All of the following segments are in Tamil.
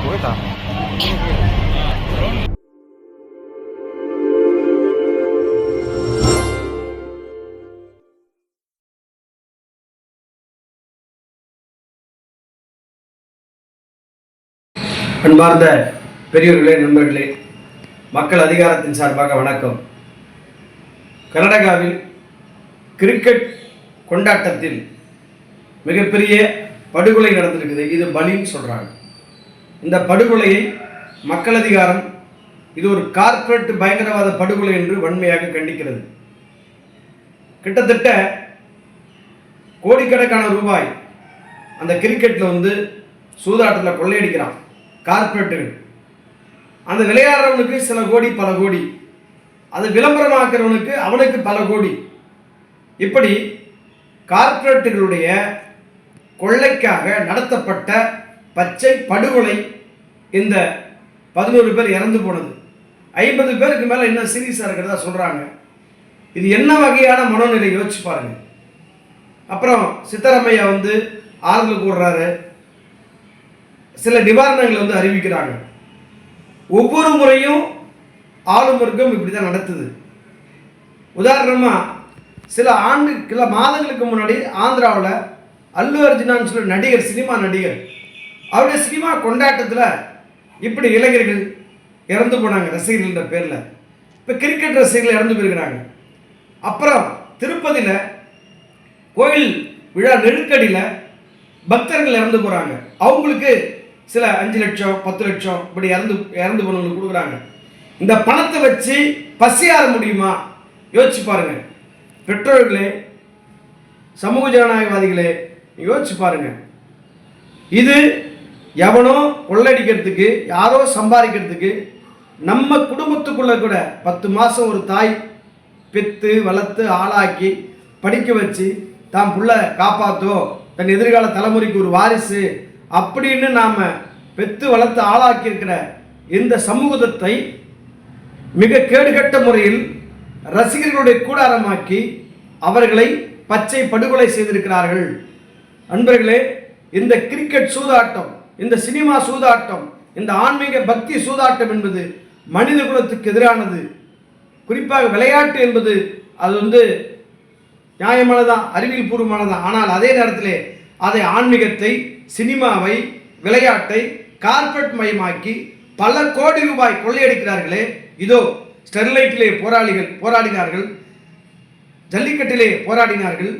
какой-то. அன்பார்ந்த பெரியவர்களே நண்பர்களே மக்கள் அதிகாரத்தின் சார்பாக வணக்கம். கர்நாடகாவில் கிரிக்கெட் கொண்டாட்டத்தில் மிகப்பெரிய படுகொலை நடந்திருக்குது. இது பலின்னு சொல்கிறாங்க இந்த படுகொலையை மக்கள் அதிகாரம் இது ஒரு கார்ப்பரேட் பயங்கரவாத படுகொலை என்று வன்மையாக கண்டிக்கிறது. கிட்டத்தட்ட கோடிக்கணக்கான ரூபாய் அந்த கிரிக்கெட்டில் வந்து சூதாட்டத்தில் கொள்ளையடிக்கிறான் கார்ப்பரேட்டுகள் அந்த விளையாடுறவனுக்கு சில கோடி பல கோடி. அது விளம்பரமாக்குறவனுக்கு அவனுக்கு பல கோடி. இப்படி கார்ப்பரேட்டுகளுடைய கொள்ளைக்காக நடத்தப்பட்ட பச்சை படுகொலை இந்த பதினோரு பேர் இறந்து போனது. ஐம்பது பேருக்கு மேலே இன்னும் சீரியஸாக இருக்கிறதா சொல்கிறாங்க இது என்ன வகையான மனோநிலை யோசிச்சு பாருங்க. அப்புறம் சித்தராமையா வந்து ஆறுதல் கூடுறாரு சில நிவாரணங்களை வந்து அறிவிக்கிறாங்க. ஒவ்வொரு முறையும் ஆளும் வர்க்கம் இப்படி தான் நடத்துது. உதாரணமாக சில ஆண்டு சில மாதங்களுக்கு முன்னாடி ஆந்திராவில் அல்லு அர்ஜுனான்னு சொல்லி நடிகர் சினிமா நடிகர் அவருடைய சினிமா கொண்டாட்டத்தில் இப்படி இளைஞர்கள் இறந்து போனாங்க ரசிகர்கள்ன்ற பேரில். இப்போ கிரிக்கெட் ரசிகர்கள் இறந்து போயிருக்கிறாங்க. அப்புறம் திருப்பதியில் கோயில் விழா நெருக்கடியில் பக்தர்கள் இறந்து போகிறாங்க அவங்களுக்கு சில அஞ்சு லட்சம் பத்து லட்சம் இப்படி இறந்து இறந்து போனவங்களுக்கு கொடுக்குறாங்க. இந்த பணத்தை வச்சு பசியாற முடியுமா? யோசிச்சு பாருங்க. பெற்றோர்களே சமூக ஜனநாயகவாதிகளே யோசிச்சு பாருங்க. இது எவனோ கொள்ளடிக்கிறதுக்கு யாரோ சம்பாதிக்கிறதுக்கு நம்ம குடும்பத்துக்குள்ளே கூட பத்து மாதம் ஒரு தாய் பெத்து வளர்த்து ஆளாக்கி படிக்க வச்சு தான் புள்ள காப்பாற்றோ தன் எதிர்கால தலைமுறைக்கு ஒரு வாரிசு அப்படின்னு நாம் பெத்து வளர்த்து ஆளாக்கி இருக்கிற இந்த சமூகத்தை மிக கேடுகட்ட முறையில் ரசிகர்களுடைய கூடாரமாக்கி அவர்களை பச்சை படுகொலை செய்திருக்கிறார்கள். அன்பர்களே இந்த கிரிக்கெட் சூதாட்டம் இந்த சினிமா சூதாட்டம் இந்த ஆன்மீக பக்தி சூதாட்டம் என்பது மனித குலத்துக்கு எதிரானது. குறிப்பாக விளையாட்டு என்பது அது வந்து நியாயமானதான் அறிவியல் பூர்வமானதான் ஆனால் அதே நேரத்தில் அதை ஆன்மீகத்தை சினிமாவை விளையாட்டை கார்ப்பரேட் மயமாக்கி பல கோடி ரூபாய் கொள்ளையடிக்கிறார்களே. இதோ ஸ்டெர்லைட்டிலே போராளிகள் போராடினார்கள். ஜல்லிக்கட்டிலே போராடினார்கள்.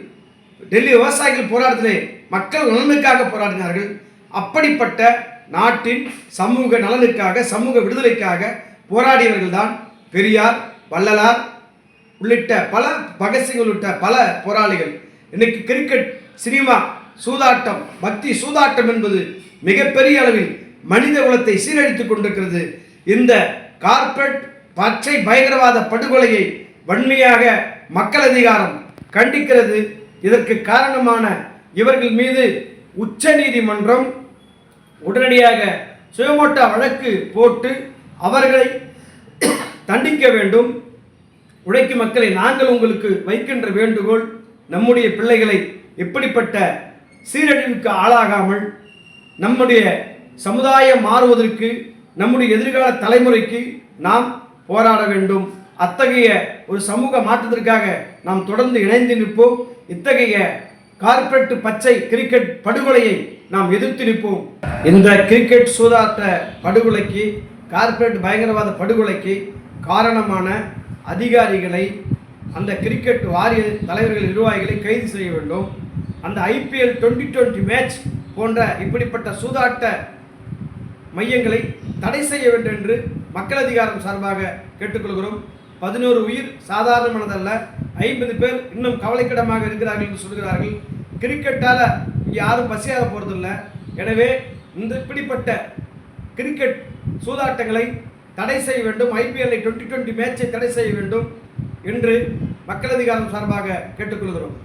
டெல்லி விவசாயிகள் போராட்டத்திலே மக்கள் நலனுக்காக போராடினார்கள். அப்படிப்பட்ட நாட்டின் சமூக நலனுக்காக சமூக விடுதலைக்காக போராடியவர்கள் தான் பெரியார் வள்ளலார் உள்ளிட்ட பல பகத்சிங் உள்ளிட்ட பல போராளிகள். இன்னைக்கு கிரிக்கெட் சினிமா சூதாட்டம் பக்தி சூதாட்டம் என்பது மிகப்பெரிய அளவில் மனித குலத்தை சீரழித்துக் கொண்டிருக்கிறது. இந்த கார்ப்பரேட் பச்சை பயங்கரவாத படுகொலையை வன்மையாக மக்கள் அதிகாரம் கண்டிக்கிறது. இதற்கு காரணமான இவர்கள் மீது உச்ச நீதிமன்றம் உடனடியாக சுயமோட்டா வழக்கு போட்டு அவர்களை தண்டிக்க வேண்டும். உழைக்கும் மக்களை நாங்கள் உங்களுக்கு வைக்கின்ற வேண்டுகோள் நம்முடைய பிள்ளைகளை எப்படிப்பட்ட சீரழிவுக்கு ஆளாகாமல் நம்முடைய சமுதாயம் மாறுவதற்கு நம்முடைய எதிர்கால தலைமுறைக்கு நாம் போராட வேண்டும். அத்தகைய ஒரு சமூக மாற்றத்திற்காக நாம் தொடர்ந்து இணைந்து நிற்போம். இத்தகைய கார்ப்பரேட் பச்சை கிரிக்கெட் படுகொலையை நாம் எதிர்த்து நிற்போம். இந்த கிரிக்கெட் சூதாட்ட படுகொலைக்கு கார்ப்பரேட் பயங்கரவாத படுகொலைக்கு காரணமான அதிகாரிகளை அந்த கிரிக்கெட் வாரிய தலைவர்கள் நிர்வாகிகளை கைது செய்ய வேண்டும். அந்த ஐபிஎல் டுவெண்ட்டி டுவெண்ட்டி மேட்ச் போன்ற இப்படிப்பட்ட சூதாட்ட மையங்களை தடை செய்ய வேண்டும் என்று மக்கள் அதிகாரம் சார்பாக கேட்டுக்கொள்கிறோம். பதினோரு உயிர் சாதாரணமானதல்ல. ஐம்பது பேர் இன்னும் கவலைக்கிடமாக இருக்கிறார்கள் என்று சொல்கிறார்கள். கிரிக்கெட்டால் யாரும் பசியாக போகிறதில்ல எனவே இந்த இப்படிப்பட்ட கிரிக்கெட் சூதாட்டங்களை தடை செய்ய வேண்டும். ஐபிஎல்லை டுவெண்ட்டி டுவெண்ட்டி மேட்சை தடை செய்ய வேண்டும் என்று மக்கள் அதிகாரம் சார்பாக கேட்டுக்கொள்கிறோம்.